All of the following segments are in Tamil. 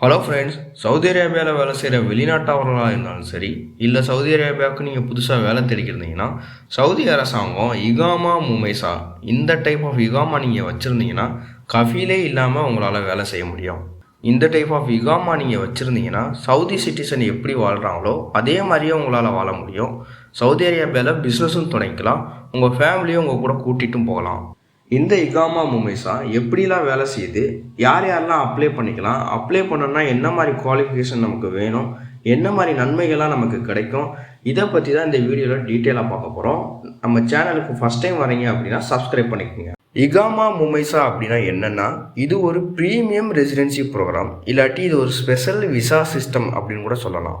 ஹலோ ஃப்ரெண்ட்ஸ் சவுதி அரேபியாவில் வேலை செய்கிற வெளிநாட்டவர்களாக இருந்தாலும் சரி இல்லை சவுதி அரேபியாவுக்கு நீங்கள் புதுசாக வேலை தேடிக்கிறீங்கன்னா சவுதி அரசாங்கம் இகாமா முமைசா இந்த டைப் ஆஃப் இகாமா நீங்கள் வச்சுருந்தீங்கன்னா கஃபீலே இல்லாமல் உங்களால் வேலை செய்ய முடியும். இந்த டைப் ஆஃப் இகாமா நீங்கள் வச்சுருந்தீங்கன்னா சவுதி சிட்டிசன் எப்படி வாழ்கிறாங்களோ அதே மாதிரியே உங்களால் வாழ முடியும். சவுதி அரேபியாவில் பிஸ்னஸும் தொடங்கிக்கலாம் உங்கள் ஃபேமிலியும் உங்கள் கூட கூட்டிகிட்டும் போகலாம். இந்த இகாமா முமைசா எப்படிலாம் வேலை செய்யுது யார் யாரெல்லாம் அப்ளை பண்ணிக்கலாம் அப்ளை பண்ணோன்னா என்ன மாதிரி குவாலிஃபிகேஷன் நமக்கு வேணும் என்ன மாதிரி நன்மைகள்லாம் நமக்கு கிடைக்கும் இதை பற்றி தான் இந்த வீடியோவில் டீட்டெயிலாக பார்க்க போகிறோம் நம்ம சேனலுக்கு ஃபஸ்ட் டைம் வரீங்க அப்படின்னா சப்ஸ்கிரைப் பண்ணிக்கோங்க. இகாமா முமைசா அப்படின்னா என்னென்னா இது ஒரு ப்ரீமியம் ரெசிடென்சி ப்ரோக்ராம் இல்லாட்டி இது ஒரு ஸ்பெஷல் விசா சிஸ்டம் அப்படின்னு கூட சொல்லலாம்.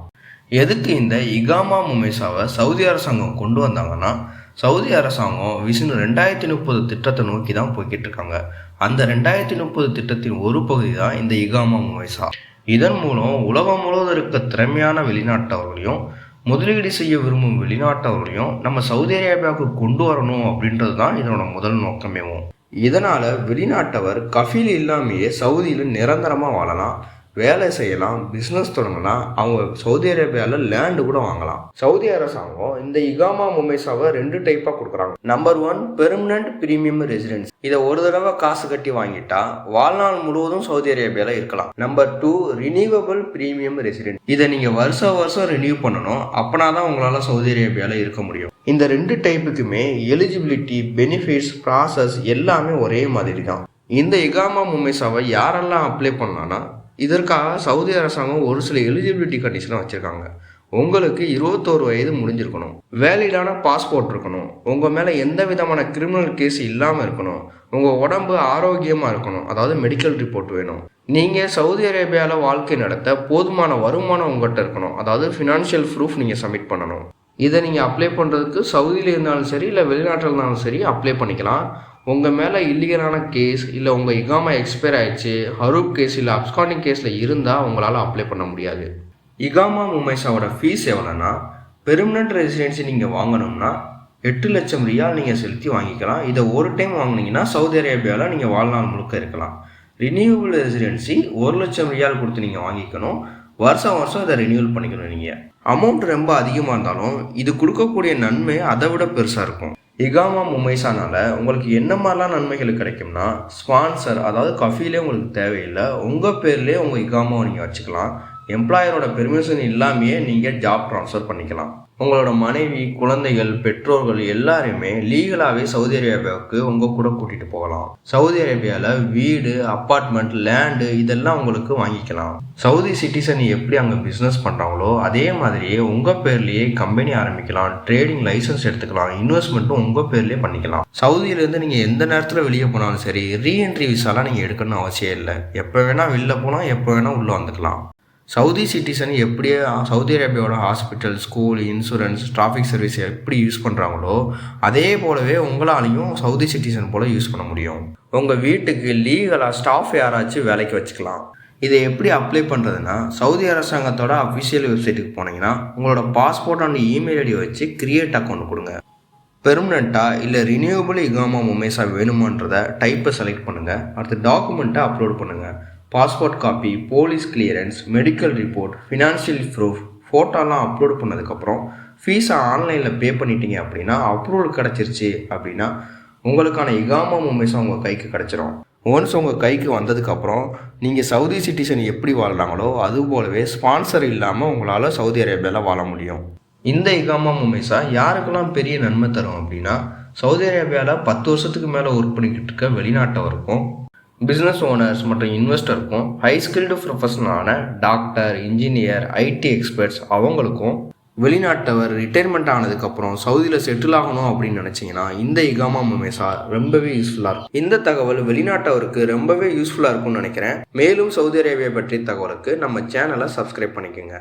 எதுக்கு இந்த இகாமா முமைசாவை சவுதி அரசாங்கம் கொண்டு வந்தாங்கன்னா சவுதி அரசாங்கம் விசின் ரெண்டாயிரத்தி முப்பது திட்டத்தை நோக்கி தான் போய்கிட்டு இருக்காங்க அந்த ரெண்டாயிரத்தி முப்பது திட்டத்தின் ஒரு பகுதி தான் இந்த இகாமா முவைசா இதன் மூலம் உலகம் முழுவதும் இருக்க திறமையான வெளிநாட்டவர்களையும் முதலீடு செய்ய விரும்பும் வெளிநாட்டவர்களையும் நம்ம சவுதி அரேபியாவுக்கு கொண்டு வரணும் அப்படின்றது தான் இதனோட முதல் நோக்கமேவும். இதனால் வெளிநாட்டவர் கஃபீல் இல்லாமையே சவுதியில் நிரந்தரமாக வாழலாம். வேலை செய்யலாம் பிஸ்னஸ் தொடங்கலாம் அவங்க சவுதி அரேபியாவில் லேண்டு கூட வாங்கலாம். சவுதி அரசாங்கம் இந்த இகாமா முமைசாவை ரெண்டு டைப்பாக கொடுக்குறாங்க. Number one permanent premium residence இதை ஒரு தடவை காசு கட்டி வாங்கிட்டா வாழ்நாள் முழுவதும் சவுதி அரேபியாவில் இருக்கலாம். Number two renewable premium resident இதை நீங்கள் வருஷம் வருஷம் ரினியூ பண்ணணும். அப்பனா தான் உங்களால் சவுதி அரேபியாவில் இருக்க முடியும். இந்த ரெண்டு டைப்புக்குமே எலிஜிபிலிட்டி பெனிஃபிட்ஸ் ப்ராசஸ் எல்லாமே ஒரே மாதிரி தான். இந்த இகாமா முமைசாவை யாரெல்லாம் அப்ளை பண்ணலான்னா இதற்காக சவுதி அரசாங்கம் ஒரு சில எலிஜிபிலிட்டி கண்டிஷனை வச்சுருக்காங்க. உங்களுக்கு இருபத்தோரு வயது முடிஞ்சிருக்கணும். வேலிடான பாஸ்போர்ட் இருக்கணும். உங்கள் மேலே எந்த விதமான கிரிமினல் கேஸ் இல்லாமல் இருக்கணும். உங்கள் உடம்பு ஆரோக்கியமாக இருக்கணும். அதாவது மெடிக்கல் ரிப்போர்ட் வேணும். நீங்கள் சவுதி அரேபியாவில் வாழ்க்கை நடத்த போதுமான வருமானம் உங்கள்கிட்ட இருக்கணும். அதாவது ஃபினான்ஷியல் ப்ரூஃப் நீங்கள் சப்மிட் பண்ணணும். இதை நீங்கள் அப்ளை பண்ணுறதுக்கு சவுதியில் இருந்தாலும் சரி இல்லை வெளிநாட்டில் இருந்தாலும் சரி அப்ளை பண்ணிக்கலாம். உங்கள் மேலே இல்லீகலான கேஸ் இல்லை உங்கள் இகாமா எக்ஸ்பயர் ஆயிடுச்சு ஹரூப் கேஸ் இல்லை அப்ஸ்காண்டிங் கேஸில் இருந்தால் உங்களால் அப்ளை பண்ண முடியாது. இகாமா முமைஸாவோட ஃபீஸ் எவ்வளோன்னா பெர்மனன்ட் ரெசிடென்சி நீங்கள் வாங்கணும்னா எட்டு லட்சம் ரியால் நீங்கள் செலுத்தி வாங்கிக்கலாம். இதை ஒரு டைம் வாங்கினீங்கன்னா சவுதி அரேபியாவில் நீங்கள் வாழ்நாள் முழுக்க இருக்கலாம். ரினியூவல் ரெசிடென்சி ஒரு லட்சம் ரியால் கொடுத்து நீங்கள் வாங்கிக்கணும். வருஷம் வருஷம் இதை ரினியூவல் பண்ணிக்கணும் நீங்கள் அமௌண்ட் ரொம்ப அதிகமாக இருந்தாலும் இது கொடுக்கக்கூடிய நன்மை அதை விட பெருசாக இருக்கும். இகாமா முமைசானால உங்களுக்கு என்ன மாதிரிலாம் நன்மைகள் கிடைக்கும்னா ஸ்பான்சர் அதாவது கஃபிலே உங்களுக்கு தேவையில்லை உங்கள் பேர்லேயே உங்கள் இகாமாவை நீங்கள் வச்சுக்கலாம். எம்ப்ளாயரோட பெர்மிஷன் இல்லாமையே நீங்கள் ஜாப் ட்ரான்ஸ்ஃபர் பண்ணிக்கலாம். உங்களோட மனைவி குழந்தைகள் பெற்றோர்கள் எல்லாருமே லீகலாகவே சவுதி அரேபியாவுக்கு உங்கள் கூட கூட்டிகிட்டு போகலாம். சவுதி அரேபியாவில் வீடு அப்பார்ட்மெண்ட் லேண்டு இதெல்லாம் உங்களுக்கு வாங்கிக்கலாம். சவுதி சிட்டிசன் எப்படி அங்கே பிஸ்னஸ் பண்ணுறாங்களோ அதே மாதிரியே உங்கள் பேர்லேயே கம்பெனி ஆரம்பிக்கலாம் ட்ரேடிங் லைசன்ஸ் எடுத்துக்கலாம் இன்வெஸ்ட்மெண்ட்டும் உங்கள் பேர்லேயே பண்ணிக்கலாம். சவுதியிலேருந்து நீங்கள் எந்த நேரத்தில் வெளியே போனாலும் சரி ரீஎன்ட்ரி விசாலாம் நீங்கள் எடுக்கணும்னு அவசியம் இல்லை. எப்போ வேணால் வெளில போகலாம் எப்போ வேணால் உள்ளே வந்துக்கலாம். சவுதி சிட்டிசன் எப்படியே Saudi அரேபியாவோட hospital school insurance traffic service எப்படி யூஸ் பண்ணுறாங்களோ அதே போலவே உங்களாலையும் சவுதி சிட்டிசன் போல் யூஸ் பண்ண முடியும். உங்கள் வீட்டுக்கு லீகலாக ஸ்டாஃப் யாராச்சும் வேலைக்கு வச்சுக்கலாம். இதை எப்படி அப்ளை பண்ணுறதுன்னா சவுதி அரசாங்கத்தோட அஃபிஷியல் வெப்சைட்டுக்கு போனீங்கன்னா உங்களோட பாஸ்போர்ட் அண்ட் இமெயில் ஐடி வச்சு கிரியேட் அக்கௌண்ட் கொடுங்க. பெர்மனண்ட்டாக இல்லை ரினியூவபிள் இகாமா மொமேஸாக வேணுமான்றதை டைப்பை செலக்ட் பண்ணுங்கள் அடுத்து டாக்குமெண்ட்டை அப்லோட் பண்ணுங்கள் passport copy police clearance medical report financial proof ஃபோட்டோலாம் அப்லோட் பண்ணதுக்கப்புறம் ஃபீஸை ஆன்லைனில் பே பண்ணிட்டீங்க அப்படின்னா அப்ரூவல் கிடச்சிருச்சு அப்படின்னா உங்களுக்கான இகாமா முமேசா உங்கள் கைக்கு கிடச்சிரும். ஒன்ஸ் உங்கள் கைக்கு வந்ததுக்கப்புறம் நீங்கள் சவுதி சிட்டிசன் எப்படி வாழ்கிறாங்களோ அது போலவே ஸ்பான்சர் இல்லாமல் உங்களால் சவுதி அரேபியாவில் வாழ முடியும். இந்த இகாமா முமேசா யாருக்கெல்லாம் பெரிய நன்மை தரும் அப்படின்னா சவுதி அரேபியாவில் பத்து வருஷத்துக்கு மேலே ஒர்க் பண்ணிக்கிட்டு இருக்க வெளிநாட்டவருக்கும் பிஸ்னஸ் ஓனர்ஸ் மற்றும் இன்வெஸ்டருக்கும் ஹை ஸ்கில்டு ப்ரொஃபஷனான டாக்டர் இன்ஜினியர் ஐடி எக்ஸ்பர்ட்ஸ் அவங்களுக்கும் வெளிநாட்டவர் ரிட்டையர்மெண்ட் ஆனதுக்கப்புறம் சவுதியில் செட்டில் ஆகணும் அப்படின்னு நினச்சிங்கன்னா இந்த இகாமா முமேசா ரொம்பவே யூஸ்ஃபுல்லாக இருக்கும். இந்த தகவல் வெளிநாட்டவருக்கு ரொம்பவே யூஸ்ஃபுல்லாக இருக்கும்னு நினைக்கிறேன். மேலும் சவுதி அரேபியா பற்றிய தகவலுக்கு நம்ம சேனலை சப்ஸ்கிரைப் பண்ணிக்கோங்க.